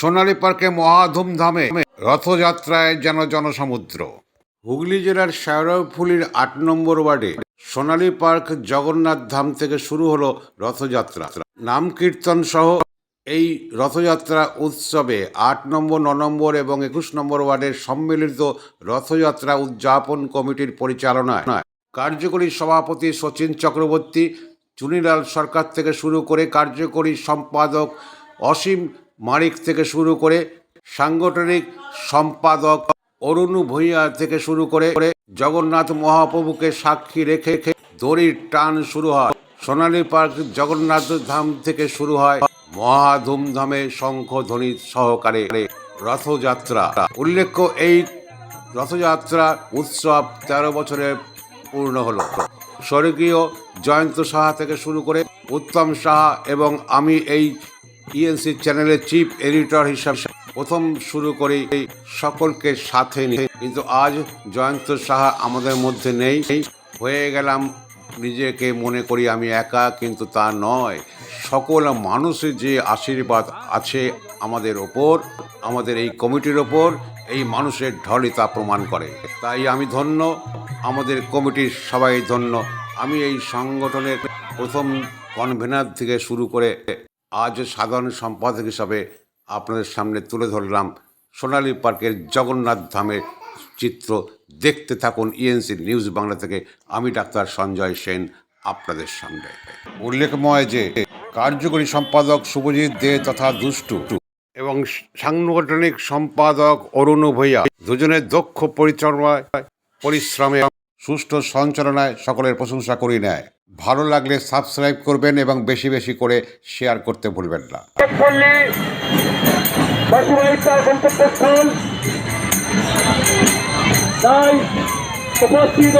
সোনালী পার্কে মহা ধুমধামে রথযাত্রায় যেন জনসমুদ্র। হুগলি জেলার শেওড়াফুলির আট নম্বর ওয়ার্ডে সোনালী পার্ক জগন্নাথ ধাম থেকে শুরু হলো রথযাত্রা। নাম কীর্তন সহ এই রথযাত্রা উৎসবে আট নম্বর, ন নম্বর এবং একুশ নম্বর ওয়ার্ডের সম্মিলিত রথযাত্রা উদযাপন কমিটির পরিচালনায় কার্যকরী সভাপতি সচিন চক্রবর্তী, চুনিলাল সরকার থেকে শুরু করে কার্যকরী সম্পাদক অসীম মারিক থেকে শুরু করে সাংগঠনিক সম্পাদক অরুণ ভূঁইয়া থেকে শুরু করে জগন্নাথ মহাপ্রভুকে সাক্ষী রেখে দড়ির টান শুরু হয়। সোনালী পার্ক জগন্নাথ ধাম থেকে শুরু হয় মহা ধুমধামে শঙ্খ ধ্বনি সহকারে রথযাত্রা। উল্লেখ্য, এই রথযাত্রা উৎসব তেরো বছরে পূর্ণ হলো। স্বর্গীয় জয়ন্ত সাহা থেকে শুরু করে উত্তম সাহা এবং আমি এই ইএনসি চ্যানেলের চিফ এডিটর হিসাবে প্রথম শুরু করে সকলকে সাথে নিয়ে। কিন্তু আজ জয়ন্ত সাহা আমাদের মধ্যে নেই। হয়ে গেলাম নিজেকে মনে করি আমি একা, কিন্তু তা নয়। সকল মানুষের যে আশীর্বাদ আছে আমাদের ওপর, আমাদের এই কমিটির ওপর, এই মানুষের ঢলই তা প্রমাণ করে। তাই আমি ধন্য, আমাদের কমিটির সবাই ধন্য। আমি এই সংগঠনের প্রথম কনভেনার থেকে শুরু করে আজ সাধারণ সম্পাদক হিসাবে আপনাদের সামনে তুলে ধরলাম সোনালী পার্কের জগন্নাথ ধামের চিত্র। দেখতে থাকুন ইএনসি নিউজ বাংলা থেকে। আমি ডাক্তার সঞ্জয় সেন আপনাদের সামনে। উল্লেখময় যে কার্যকরী সম্পাদক শুভজিৎ দে তথা দুষ্টু এবং সাংগঠনিক সম্পাদক অরুণ ভূঁইয়া দুজনের দক্ষ পরিচালনায় পরিশ্রমে সুষ্ঠু সঞ্চালনায় সকলের প্রশংসা করি নেয়। ভালো লাগলে সাবস্ক্রাইব করবেন এবং বেশি বেশি করে শেয়ার করতে ভুলবেন না। তাই উপস্থিত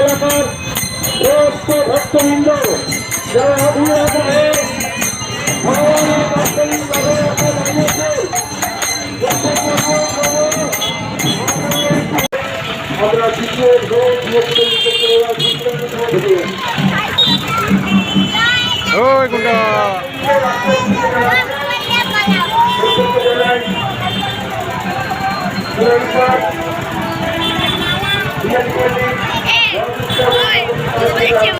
ওই গুন্ডা খুব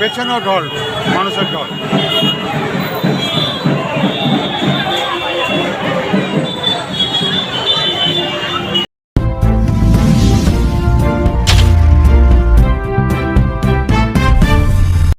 পেছনেও ঢল মানুষের ঢল।